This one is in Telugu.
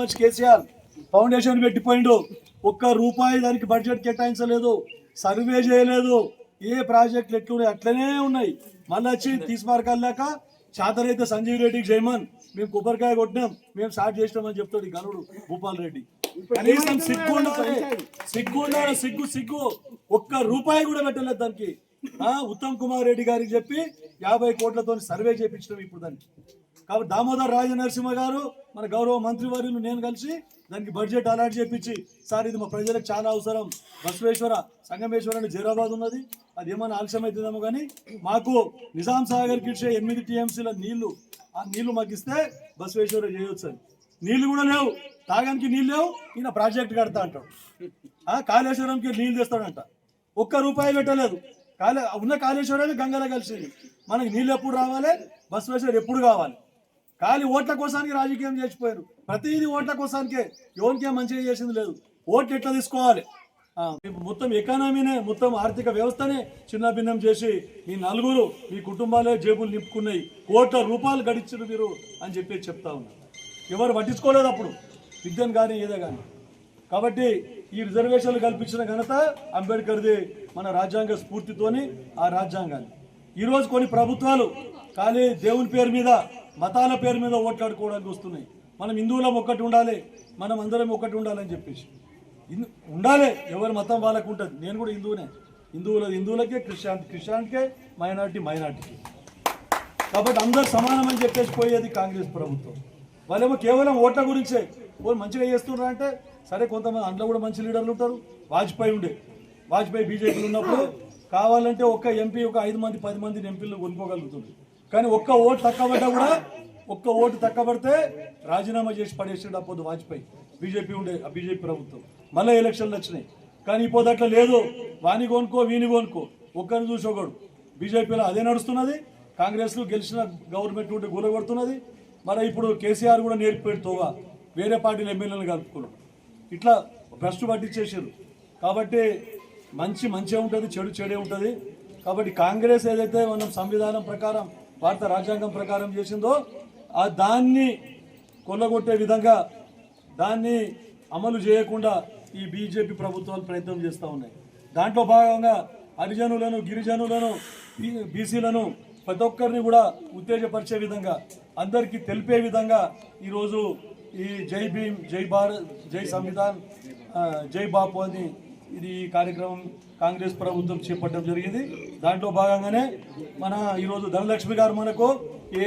కేసీఆర్ ఫౌండేషన్ పెట్టిపోయిండు. ఒక్క రూపాయి దానికి బడ్జెట్ కేటాయించలేదు. సర్వే చేయలేదు. ఏ ప్రాజెక్టులు ఎట్లున్నాయి? అట్లనే ఉన్నాయి. మళ్ళీ వచ్చి తీసుమార్కెళ్ళాక చాతరైతే సంజీవ్ రెడ్డికి జయమన్ మేము కొబ్బరికాయ కొట్టినాం. మేము స్టార్ట్ చేసినామని చెప్తాడు ఈ గనుడు భూపాల్ రెడ్డి. కనీసం సిగ్గు సిగ్గు సిగ్గు సిగ్గు. ఒక్క రూపాయి కూడా పెట్టలేదు దానికి. ఆ, ఉత్తమ్ కుమార్ రెడ్డి గారికి చెప్పి యాభై కోట్లతో సర్వే చేయించడం ఇప్పుడు దానికి. కాబట్టి దామోదర్ రాజ నరసింహ గారు మన గౌరవ మంత్రి వర్యులు నేను కలిసి దానికి బడ్జెట్ అలాట్ చేపించి సార్ ఇది మా ప్రజలకు చాలా అవసరం. బసవేశ్వర సంగమేశ్వర అని జైరాబాద్ ఉన్నది. అది ఏమైనా ఆలస్యం అవుతుందేమో కానీ మాకు నిజాం సాగర్కి ఇచ్చే ఎనిమిది టీఎంసీల నీళ్ళు. ఆ నీళ్ళు మాకు ఇస్తే బసవేశ్వర చేయొచ్చు అని. నీళ్ళు కూడా లేవు. తాగానికి నీళ్ళు లేవు. ఈయన ప్రాజెక్ట్ కడతా అంటాడు. ఆ, కాళేశ్వరంకి నీళ్ళు తెస్తాడంట. ఒక్క రూపాయి పెట్టలేదు. కాళే ఉన్న కాళేశ్వరమే గంగలో కలిసింది. మనకి నీళ్ళు ఎప్పుడు రావాలి? బసవేశ్వర్ ఎప్పుడు కావాలి? ఖాళీ ఓట్ల కోసానికి రాజకీయం చేసిపోయారు. ప్రతిదీ ఓట్ల కోసానికే. ఎవరికే మంచిగా చేసింది లేదు. ఓట్లు ఎట్లా తీసుకోవాలి? మొత్తం ఎకానమీనే మొత్తం ఆర్థిక వ్యవస్థనే చిన్న భిన్నం చేసి మీ నలుగురు మీ కుటుంబాలే జేబులు నింపుకున్నాయి. కోట్ల రూపాయలు గడిచారు మీరు అని చెప్పి చెప్తా ఉన్నారు ఎవరు పట్టించుకోలేదు అప్పుడు. విద్యను కానీ ఏదో కానీ కాబట్టి ఈ రిజర్వేషన్లు కల్పించిన ఘనత అంబేద్కర్ది మన రాజ్యాంగ స్ఫూర్తితోని ఆ రాజ్యాంగాన్ని. ఈరోజు కొన్ని ప్రభుత్వాలు ఖాళీ దేవుని పేరు మీద మతాల పేరు మీద ఓట్లాడుకోవడానికి వస్తున్నాయి. మనం హిందువులం ఒక్కటి ఉండాలి మనం అందరం ఒక్కటి ఉండాలని చెప్పేసి. ఉండాలి ఎవరి మతం వాళ్ళకు ఉంటుంది. నేను కూడా హిందువునే. హిందువుల హిందువులకే క్రిస్టియాన్ క్రిస్టియానికే మైనార్టీ మైనార్టీకి. కాబట్టి అందరు సమానం అని చెప్పేసి పోయేది కాంగ్రెస్ ప్రభుత్వం. వాళ్ళేమో కేవలం ఓట్ల గురించే. వాళ్ళు మంచిగా చేస్తున్నారు అంటే సరే కొంతమంది అందులో కూడా మంచి లీడర్లు ఉంటారు. వాజ్పేయి ఉండే. వాజ్పేయి బీజేపీలు ఉన్నప్పుడు కావాలంటే ఒక్క ఎంపీ ఒక ఐదు మంది పది మంది ఎంపీలు కొనుక్కోగలుగుతుంది కానీ ఒక్క ఓటు తక్కువ పడ్డా కూడా ఒక్క ఓటు తక్కువ పడితే రాజీనామా చేసి పడేసాడు అప్పుడు వాజ్పేయి. బీజేపీ ఉండే ఆ బీజేపీ ప్రభుత్వం. మళ్ళీ ఎలక్షన్లు వచ్చినాయి. కానీ ఇప్పుడు అట్లా లేదు. వాని కొనుక్కో వీని కొనుక్కో ఒక్కరిని చూసి ఒకడు. బీజేపీలో అదే నడుస్తున్నది. కాంగ్రెస్లో గెలిచిన గవర్నమెంట్ ఉంటే గురగొడుతున్నది మరి ఇప్పుడు కేసీఆర్ కూడా నేర్పిపోయాడు తోగా. వేరే పార్టీల ఎమ్మెల్యేలను కలుపుకున్నాం ఇట్లా భ్రష్టు పట్టించేసారు కాబట్టి మంచి మంచిగా ఉంటుంది చెడు చెడే ఉంటుంది. కాబట్టి కాంగ్రెస్ ఏదైతే మనం సంవిధానం ప్రకారం భారత రాజ్యాంగం ప్రకారం చేసిందో ఆ దాన్ని కొల్లగొట్టే విధంగా దాన్ని అమలు చేయకుండా ఈ బీజేపీ ప్రభుత్వాలు ప్రయత్నం చేస్తూ ఉన్నాయి. దాంట్లో భాగంగా హరిజనులను గిరిజనులను బీసీలను ప్రతి ఒక్కరిని కూడా ఉత్తేజపరిచే విధంగా అందరికీ తెలిపే విధంగా ఈరోజు ఈ జై భీమ్ జై భారత్ జై సంవిధాన్ జై బాపు అని ఇది ఈ కార్యక్రమం కాంగ్రెస్ ప్రభుత్వం చేపట్టడం జరిగింది. దాంట్లో భాగంగానే మన ఈరోజు ధనలక్ష్మి గారు మనకు ఏ